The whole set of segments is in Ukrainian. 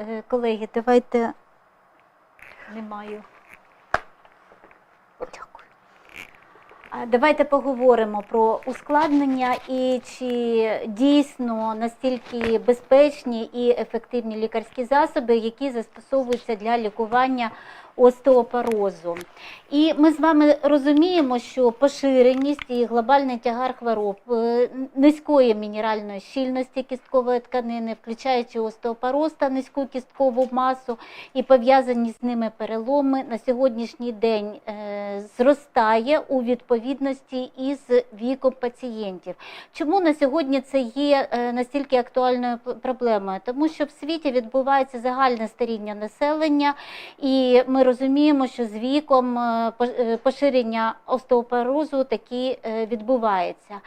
е, колеги, давайте не маю. Дякую. Давайте поговоримо про ускладнення і чи дійсно настільки безпечні і ефективні лікарські засоби, які застосовуються для лікування остеопорозу. І ми з вами розуміємо, що поширеність і глобальний тягар хвороб е, низької мінеральної щільності кісткової тканини, включаючи остеопороз та низьку кісткову масу і пов'язані з ними переломи, на сьогоднішній день е, зростає у відповідності із віком пацієнтів. Чому на сьогодні це є е, настільки актуальною проблемою? Тому що в світі відбувається загальне старіння населення, і ми розуміємо, що з віком е, е, поширення остеопорозу таки е, відбувається.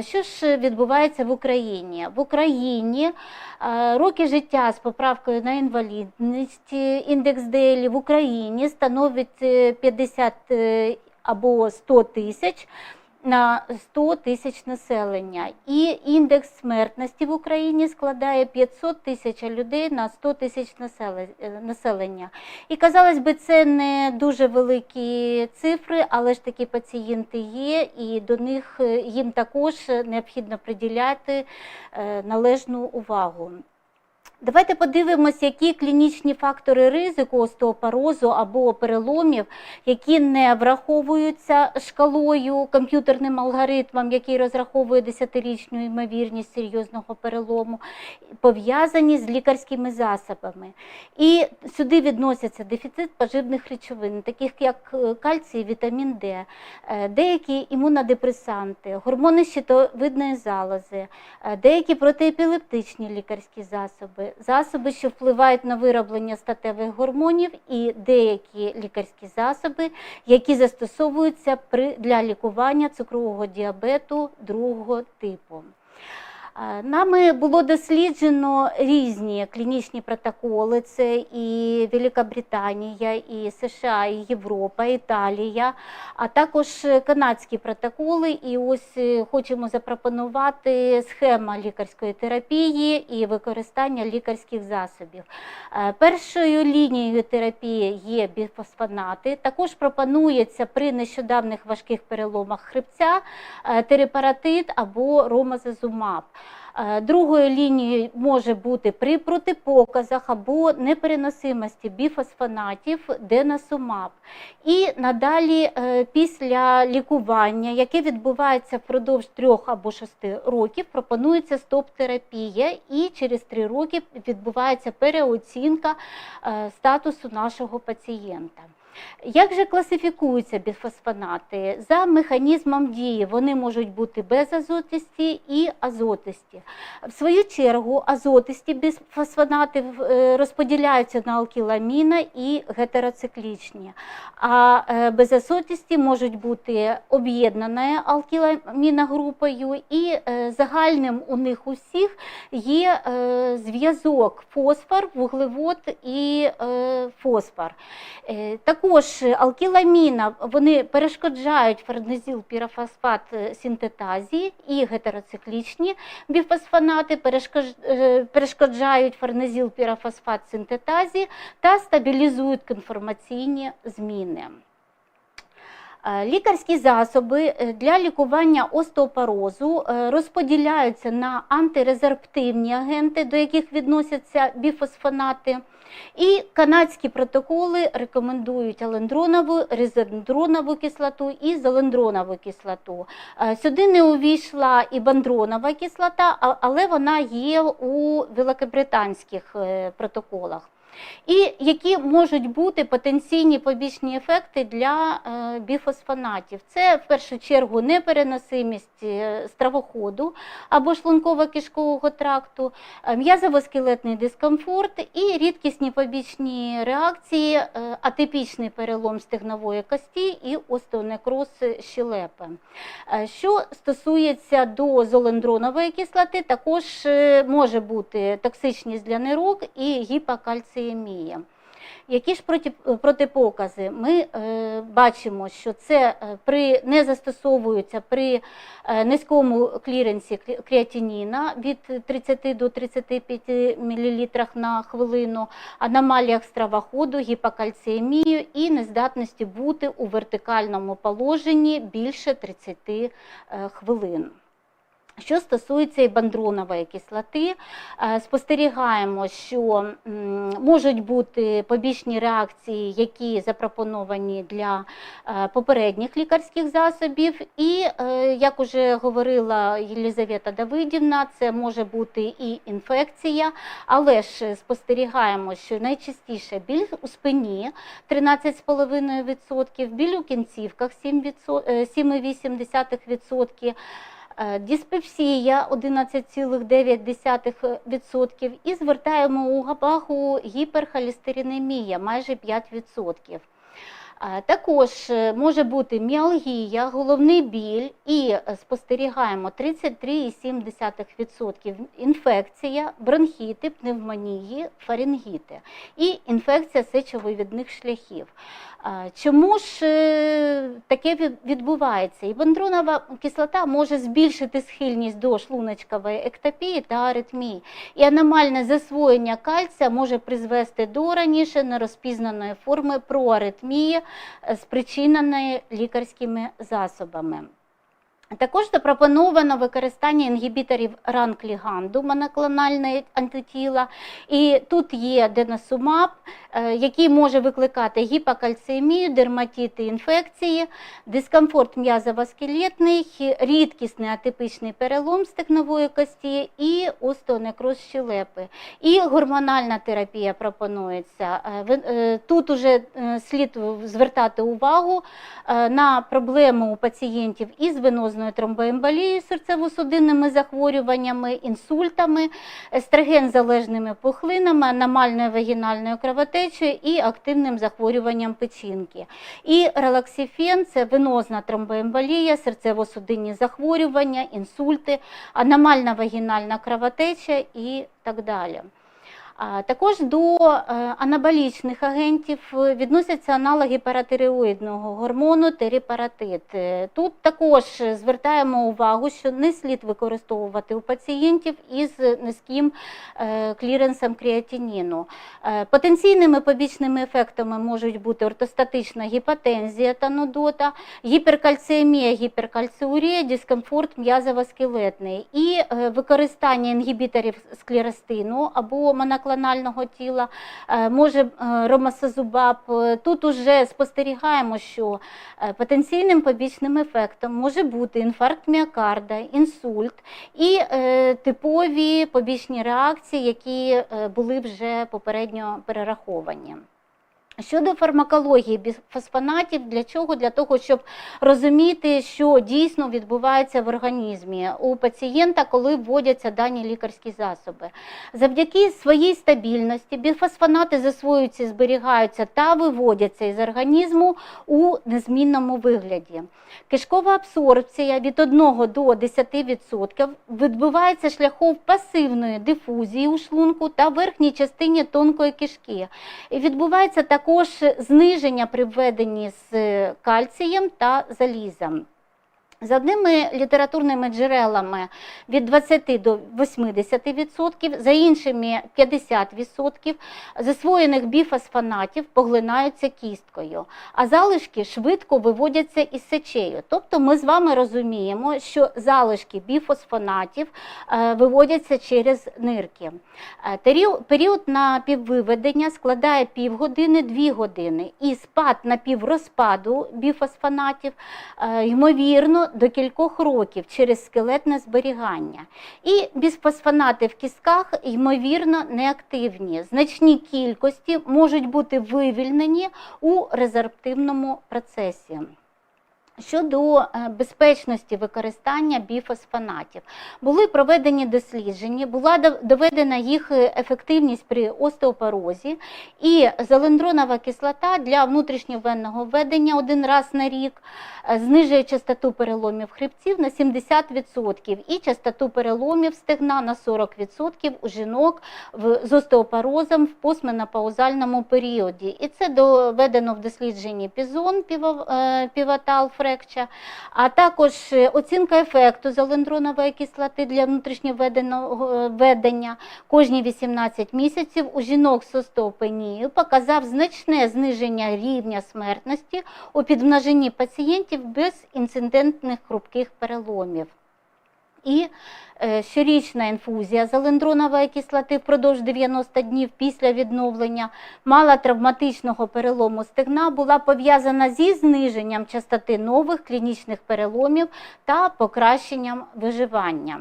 Що ж відбувається в Україні? В Україні роки життя з поправкою на інвалідність, індекс ДЛІ в Україні становить е, 50 е, або 100 тисяч на 100 тисяч населення. І індекс смертності в Україні складає 500 тисяч людей на 100 тисяч населення. І казалось би, це не дуже великі цифри, але ж такі пацієнти є, і до них е, їм також необхідно приділяти е, належну увагу. Давайте подивимося, які клінічні фактори ризику остеопорозу або переломів, які не враховуються шкалою комп'ютерним алгоритмом, який розраховує 10-річну ймовірність серйозного перелому, пов'язані з лікарськими засобами. І сюди відносяться дефіцит поживних речовин, таких як е, кальцій, вітамін Д, е, деякі імунодепресанти, гормони щитовидної залози, е, деякі протиепілептичні лікарські засоби, засоби, що впливають на вироблення статевих гормонів, і деякі лікарські засоби, які застосовуються при, для лікування цукрового діабету другого типу. Е, Нами було досліджено різні клінічні протоколи. Це і Велика Британія, і США, і Європа, Італія, а також канадські протоколи. І ось е, хочемо запропонувати схема лікарської терапії і використання лікарських засобів. Е, Першою лінією терапії є біфосфонати. Також пропонується при нещодавних важких переломах хребця терепаратит або ромазазумаб. Е, Другою лінією може бути при протипоказах або непереносимості біфосфонатів денасумаб. І надалі е, після лікування, яке відбувається впродовж трьох або шести років, пропонується стоп-терапія, і через три роки відбувається переоцінка е, статусу нашого пацієнта. Як же класифікуються біфосфонати? За механізмом дії вони можуть бути безазотисті і азотисті. В свою чергу азотисті біфосфонати е, розподіляються на алкіламіна і гетероциклічні, а е, безазотисті можуть бути об'єднаною алкіламіногрупою, і е, загальним у них усіх є зв'язок фосфор, вуглевод і фосфор. Е, Також алкіламіна вони перешкоджають фернезіл-пірофосфат е, синтетазі і гетероциклічні біфосфонати е, перешкоджають фернезіл-пірофосфат синтетазі та стабілізують конформаційні зміни. Е, Лікарські засоби е, для лікування остеопорозу е, розподіляються на антирезерптивні агенти, до яких відносяться біфосфонати. І канадські протоколи рекомендують алендронову, резендронову кислоту і золендронову кислоту. Сюди не увійшла і бандронова кислота, але вона є у великобританських протоколах. І які можуть бути потенційні побічні ефекти для е, біфосфонатів? Це в першу чергу непереносимість е, стравоходу або шлунково-кишкового тракту, е, м'язово-скелетний дискомфорт і рідкісні побічні реакції, атипічний перелом стегнової кості і остеонекроз щелепи. Що стосується до золендронової кислоти, також може бути токсичність для нирок і гіпокальціємія. Які ж проти, протипокази? Ми е, бачимо, що це е, при не застосовується при е, низькому кліренсі креатиніна від 30 до 35 мл на хвилину, аномаліях стравоходу, гіпокальціемію і нездатності бути у вертикальному положенні більше 30 е, хвилин. Що стосується і бандронової кислоти, е, спостерігаємо, що можуть бути побічні реакції, які запропоновані для е, попередніх лікарських засобів. І, е, як уже говорила Єлізавета Давидівна, це може бути і інфекція, але ж спостерігаємо, що найчастіше біль у спині 13,5%, біль у кінцівках 7%, е, 7,8%, Е, Диспепсія 11,9% і звертаємо увагу гіперхолестеринемія майже 5%. Також е, може бути міалгія, головний біль і е, спостерігаємо 33,7% інфекція, бронхіти, пневмонії, фарингіти і інфекція сечовивідних шляхів. Чому ж е, таке відбувається? І бандронова кислота може збільшити схильність до шлуночкової ектопії та аритмії. І аномальне засвоєння кальція може призвести до раніше нерозпізнаної форми проаритмії, спричиненої лікарськими засобами. Також запропоновано використання інгібіторів ранкліганду, моноклональної антитіла. І тут є деносумаб, е, який може викликати гіпокальцемію, дерматити, інфекції, дискомфорт м'язово-скелетний, рідкісний атипичний перелом стегнової кості і остеонекроз щелепи. І гормональна терапія пропонується. Е, е, Тут уже слід звертати увагу на проблему у пацієнтів із венозною тромбоемболією, серцево-судинними захворюваннями, інсультами, естроген-залежними пухлинами, аномальною вагінальною кровотечею і активним захворюванням печінки. І релаксіфен це венозна тромбоемболія, серцево-судинні захворювання, інсульти, аномальна вагінальна кровотеча і так далі. Також до е, анаболічних агентів е, відносяться аналоги паратиреоїдного гормону теріпаратит. Е, Тут також звертаємо увагу, що не слід використовувати у пацієнтів із низьким кліренсом креатиніну. Потенційними побічними ефектами можуть бути ортостатична гіпотензія та нудота, гіперкальціемія, гіперкальціурія, дискомфорт м'язово-скелетний і використання інгібіторів склеростину або моноклонального тіла, е, може ромасазубаб. ромасозубаб. Е, Тут уже спостерігаємо, що е, потенційним побічним ефектом може бути інфаркт міокарда, інсульт і е, типові побічні реакції, які е, були вже попередньо перераховані. Щодо фармакології біфосфонатів, для чого? Для того, щоб розуміти, що дійсно відбувається в організмі у пацієнта, коли вводяться дані лікарські засоби. Завдяки своїй стабільності біфосфонати засвоюються, зберігаються та виводяться із організму у незмінному вигляді. Кишкова абсорбція від 1 до 10% відбувається шляхом пасивної дифузії у шлунку та верхній частині тонкої кишки. І відбувається також зниження при введенні з кальцієм та залізом. За одними літературними джерелами від 20 до 80%, за іншими 50% засвоєних біфосфонатів поглинаються кісткою, а залишки швидко виводяться із сечею. Тобто ми з вами розуміємо, що залишки біфосфонатів е, виводяться через нирки. Е, Період напіввиведення складає півгодини, дві години, і спад напіврозпаду біфосфонатів, е, ймовірно, до кількох років через скелетне зберігання. І бісфосфонати в кістках, ймовірно, неактивні. Значні кількості можуть бути вивільнені у резорптивному процесі. Щодо е, безпечності використання біфосфонатів, були проведені дослідження, була доведена їх е, ефективність при остеопорозі, і залендронова кислота для внутрішньовенного введення один раз на рік е, знижує частоту переломів хребців на 70% і частоту переломів стегна на 40% у жінок з остеопорозом в постменопаузальному періоді. І це доведено в дослідженні Пізон піво- е, а також е, оцінка ефекту залендронової кислоти для внутрішньоведеного е, кожні 18 місяців у жінок з остеопенією показав значне зниження рівня смертності у підмноженні пацієнтів без інцидентних хрупких переломів. І е, щорічна інфузія залендронової кислоти впродовж 90 днів після відновлення малотравматичного перелому стегна була пов'язана зі зниженням частоти нових клінічних переломів та покращенням виживання.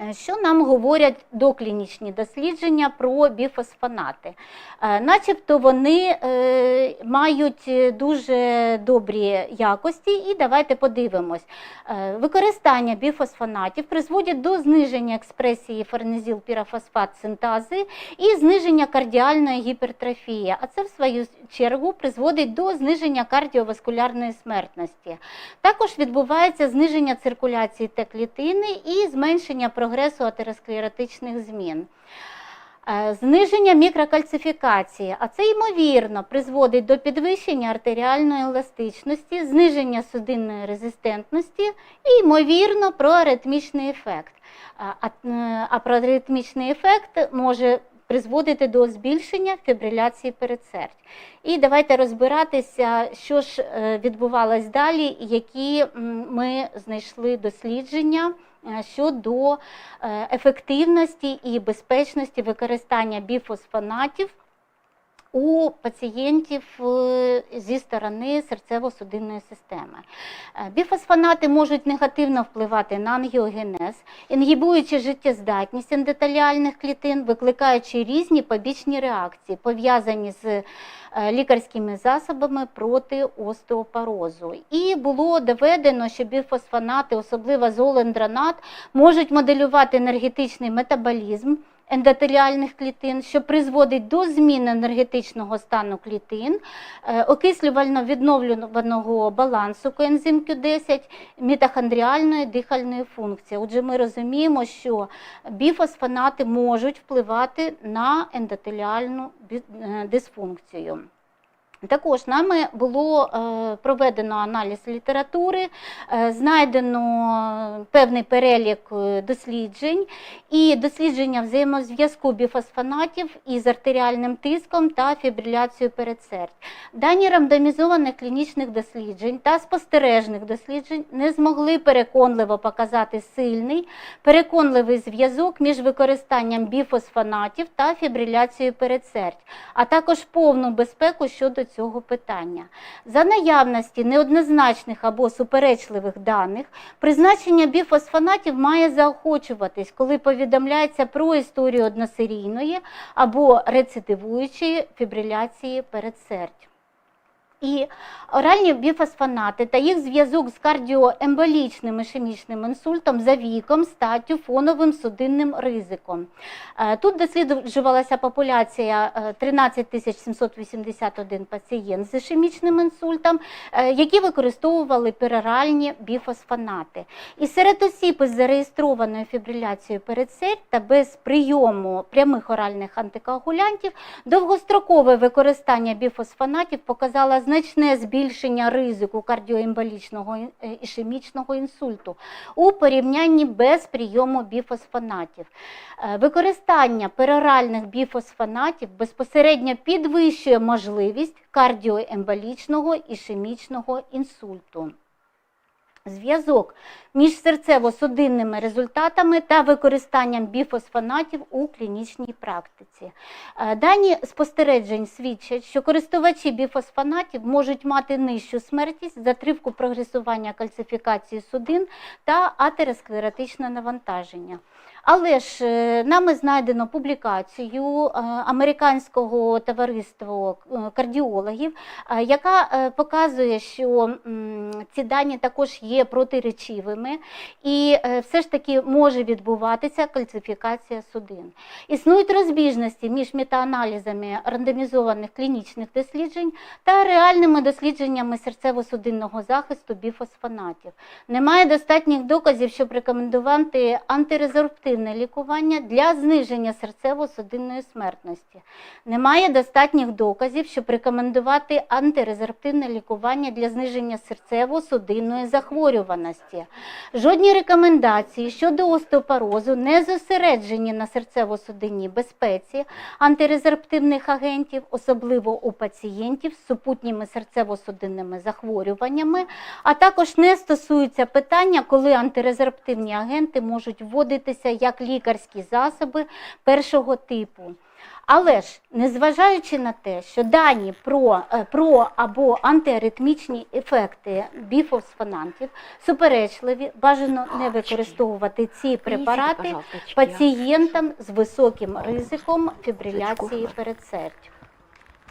Е, Що нам говорять доклінічні дослідження про біфосфонати? Е, Начебто вони е, мають дуже добрі якості, і давайте подивимось. Використання біфосфонатів призводять до зниження експресії фернезіл-пірафосфат синтази і зниження кардіальної гіпертрофії, а це в свою чергу призводить до зниження кардіоваскулярної смертності. Також відбувається зниження циркуляції Т-клітини і зменшення прогресу атеросклеротичних змін. Е, Зниження мікрокальцифікації, а це ймовірно призводить до підвищення артеріальної еластичності, зниження судинної резистентності і ймовірно проаритмічний ефект. А, а, е, проаритмічний ефект може призводити до збільшення фібриляції передсердь. І давайте розбиратися, що ж е, відбувалось далі, які ми знайшли дослідження е, щодо е, ефективності і безпечності використання біфосфонатів у пацієнтів е, зі сторони серцево-судинної системи. Е, Біфосфонати можуть негативно впливати на ангіогенез, інгібуючи життєздатність ендотеліальних клітин, викликаючи різні побічні реакції, пов'язані з е, лікарськими засобами проти остеопорозу. І було доведено, що біфосфонати, особливо золендронат, можуть моделювати енергетичний метаболізм ендотеліальних клітин, що призводить до зміни енергетичного стану клітин, е, окислювально відновлюваного балансу коензим Q10, мітохондріальної дихальної функції. Отже, ми розуміємо, що біфосфонати можуть впливати на ендотеліальну е, дисфункцію. Також нами було е, проведено аналіз літератури, е, знайдено певний перелік е, досліджень і дослідження взаємозв'язку біфосфонатів із артеріальним тиском та фібриляцією передсердь. Дані рандомізованих клінічних досліджень та спостережних досліджень не змогли переконливо показати сильний, переконливий зв'язок між використанням біфосфонатів та фібриляцією передсердь, а також повну безпеку щодо цього питання. За наявності неоднозначних або суперечливих даних, призначення біфосфонатів має заохочуватись, коли повідомляється про історію односерійної або рецидивуючої фібриляції передсердь. І оральні біфосфонати та їх зв'язок з кардіоемболічним ішемічним інсультом за віком, статтю, фоновим судинним ризиком. Е, Тут досліджувалася популяція е, 13 781 пацієнт з ішемічним інсультом, е, які використовували пероральні біфосфонати. І серед осіб із зареєстрованою фібриляцією передсердь та без прийому прямих оральних антикоагулянтів довгострокове використання біфосфонатів показало значне збільшення ризику кардіоемболічного е, ішемічного інсульту у порівнянні без прийому біфосфонатів. Е, Використання пероральних біфосфонатів безпосередньо підвищує можливість кардіоемболічного ішемічного інсульту. Зв'язок між серцево-судинними результатами та використанням біфосфонатів у клінічній практиці. Е, Дані спостережень свідчать, що користувачі біфосфонатів можуть мати нижчу смертність, затривку прогресування кальцифікації судин та атеросклеротичне навантаження. Але ж е, нами знайдено публікацію е, американського товариства е, кардіологів, яка показує, що ці дані також є протиречивими, і все ж таки може відбуватися кальцифікація судин. Існують розбіжності між метааналізами рандомізованих клінічних досліджень та реальними дослідженнями серцево-судинного захисту біфосфонатів. Немає достатніх доказів, щоб рекомендувати антирезорптивне лікування для зниження серцево-судинної смертності. Немає достатніх доказів, щоб рекомендувати антирезорптивне лікування для зниження серцево-судинної захворюваності. Жодні рекомендації щодо остеопорозу не зосереджені на серцево-судинній безпеці антирезорптивних агентів, особливо у пацієнтів з супутніми серцево-судинними захворюваннями, а також не стосуються питання, коли антирезорптивні агенти можуть вводитися як лікарські засоби першого типу. Але ж, незважаючи на те, що дані про, е, про або антиаритмічні ефекти біфосфонантів суперечливі, бажано не використовувати ці препарати пацієнтам з високим ризиком фібриляції передсердь.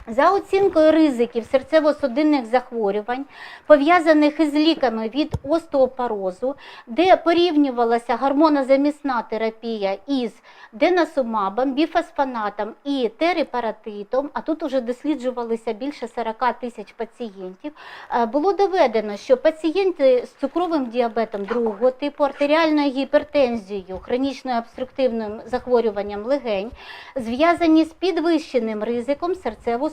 За оцінкою ризиків серцево-судинних захворювань, пов'язаних із ліками від остеопорозу, де порівнювалася гормонозамісна терапія із денасумабом, біфосфонатом і терипаратитом, а тут уже досліджувалися більше 40 тисяч пацієнтів, е, було доведено, що пацієнти з цукровим діабетом другого типу, артеріальною гіпертензією, хронічною обструктивним захворюванням легень, зв'язані з підвищеним ризиком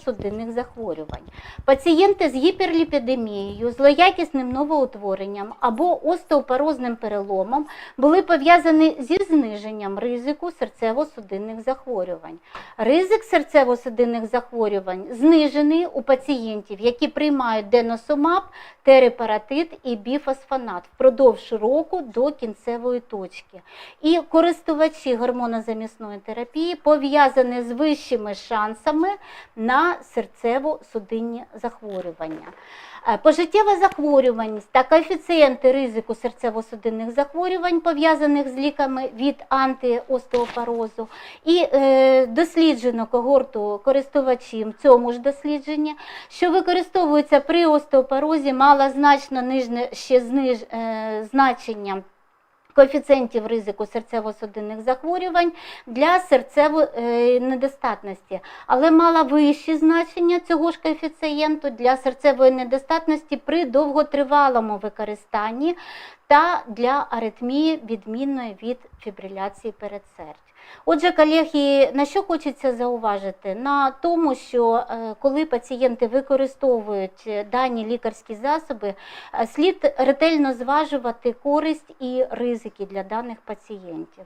серцево-судинних захворювань. Пацієнти з гіперліпідемією, злоякісним новоутворенням або остеопорозним переломом були пов'язані зі зниженням ризику серцево-судинних захворювань. Ризик серцево-судинних захворювань знижений у пацієнтів, які приймають деносумаб, терипаратит і біфосфонат впродовж року до кінцевої точки. І користувачі гормонозамісної терапії пов'язані з вищими шансами на серцево-судинні захворювання. Е, Пожиттєва захворюваність та коефіцієнти ризику серцево-судинних захворювань, пов'язаних з ліками від антиостеопорозу, і е, досліджено когорту користувачів цьому ж дослідженні, що використовується при остеопорозі, мала значно нижне ще зниж, е, значення коефіцієнтів ризику серцево-судинних захворювань для серцевої недостатності, але мала вищі значення цього ж коефіцієнту для серцевої недостатності при довготривалому використанні та для аритмії, відмінної від фібриляції передсердь. Отже, колеги, на що хочеться зауважити? На тому, що е, коли пацієнти використовують е, дані лікарські засоби, е, слід ретельно зважувати користь і ризики для даних пацієнтів.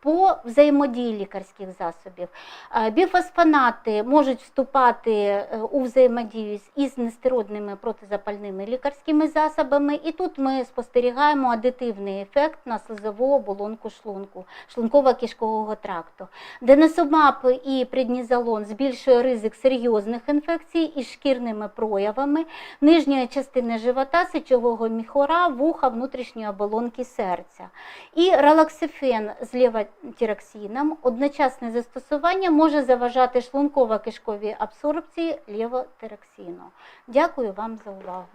По взаємодії лікарських засобів Е, біфосфонати можуть вступати е, у взаємодію із нестеродними протизапальними лікарськими засобами, і тут ми спостерігаємо адитивний ефект на слизову оболонку шлунку, шлунково-кишкового тракту. Денесумаб і преднізолон збільшує ризик серйозних інфекцій із шкірними проявами нижньої частини живота, сечового міхора, вуха, внутрішньої оболонки серця. І релаксифен з левотироксином одночасне застосування може заважати шлунково-кишковій абсорбції левотироксину. Дякую вам за увагу.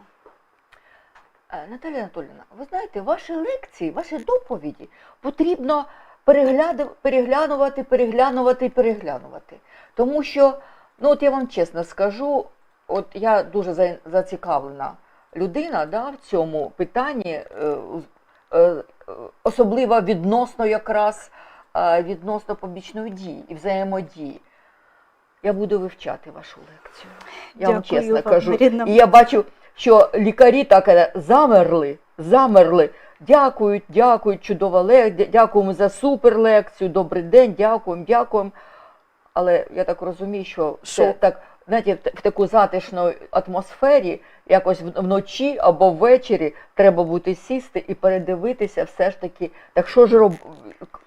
Е, Наталя Анатоліївна, ви знаєте, ваші лекції, ваші доповіді потрібно переглянувати, переглянувати і переглянувати. Тому що, ну от я вам чесно скажу, от я дуже зацікавлена людина да, в цьому питанні, е, е, особливо відносно якраз е, відносно побічної дії і взаємодії. Я буду вивчати вашу лекцію. Я вам чесно вам, кажу. Марина. І я бачу, що лікарі так е, замерли, замерли. Дякують, дякують, чудова лекція, дякуємо за супер лекцію, добрий день, дякуємо, дякуємо. Але я так розумію, що це так, знаєте, в, таку затишну атмосфері, якось вночі або ввечері треба бути сісти і передивитися все ж таки, так що ж роб...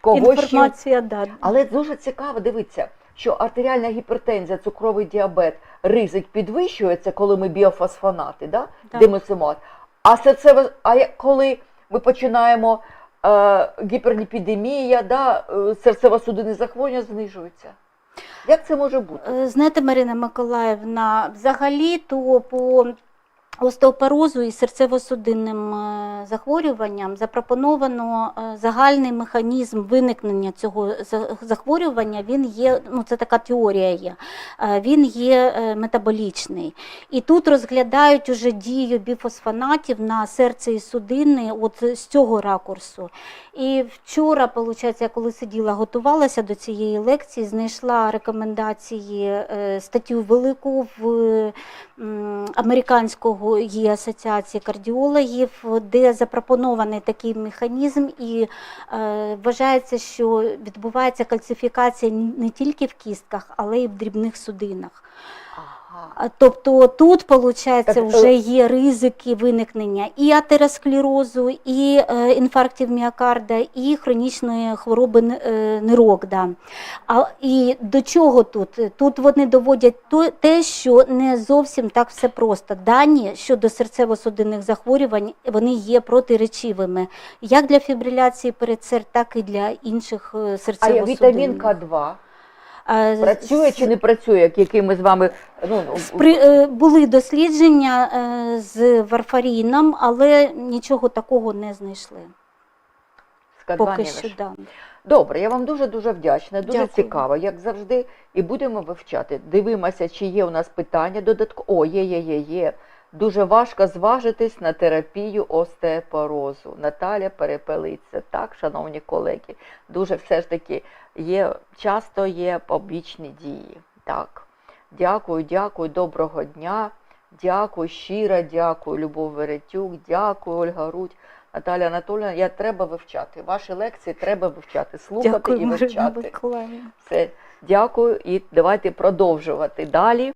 кого ще да. але дуже цікаво дивитися, що артеріальна гіпертензія, цукровий діабет, ризик підвищується, коли ми біофосфонати, да? Димосимат. А серцеве, а коли ми починаємо е, гіперліпідемія, да, е, серцево-судинні захворювання знижуються. Як це може бути? Е, Знаєте, Марина Миколаївна, взагалі то по остеопорозу і серцево-судинним е, захворюванням запропоновано е, загальний механізм виникнення цього захворювання. Він є, ну це така теорія є. е, Він є метаболічний. І тут розглядають уже дію біфосфонатів на серце і судини, от з цього ракурсу. І вчора, виходить, я коли сиділа, готувалася до цієї лекції, знайшла рекомендації статтю велику в американського її асоціації кардіологів, де запропонований такий механізм, і е, вважається, що відбувається кальцифікація не тільки в кістках, але й в дрібних судинах. Ага. Тобто тут, виходить, Так, е, вже є ризики виникнення і атеросклерозу, і е, інфарктів міокарда, і хронічної хвороби е, нирок. Да. А, і до чого тут? Тут вони доводять то, те, що не зовсім так все просто. Дані щодо серцево-судинних захворювань вони є протиречивими як для фібриляції передсер, так і для інших е, А серцево-судинних. вітамін К2 Е, працює чи не працює, як- який ми з вами ну, ну, Спри... е, Були дослідження е, з варфаріном, але нічого такого не знайшли. Поки що да. Добре, я вам дуже дуже вдячна, дуже Дякую. цікаво, як завжди, і будемо вивчати. Дивимося, чи є у нас питання додатково. О, є, є, є, є. Дуже важко зважитись на терапію остеопорозу. Наталя перепелиться. Так, шановні колеги, дуже все ж таки є, часто є побічні дії. Так. Дякую, дякую, доброго дня. Дякую, щиро дякую, Любов Веретюк, дякую, Ольга Рудь. Наталя Анатольовна, я треба вивчати. Ваші лекції треба вивчати, слухати Дякую, і вивчати. Все, дякую і давайте продовжувати далі.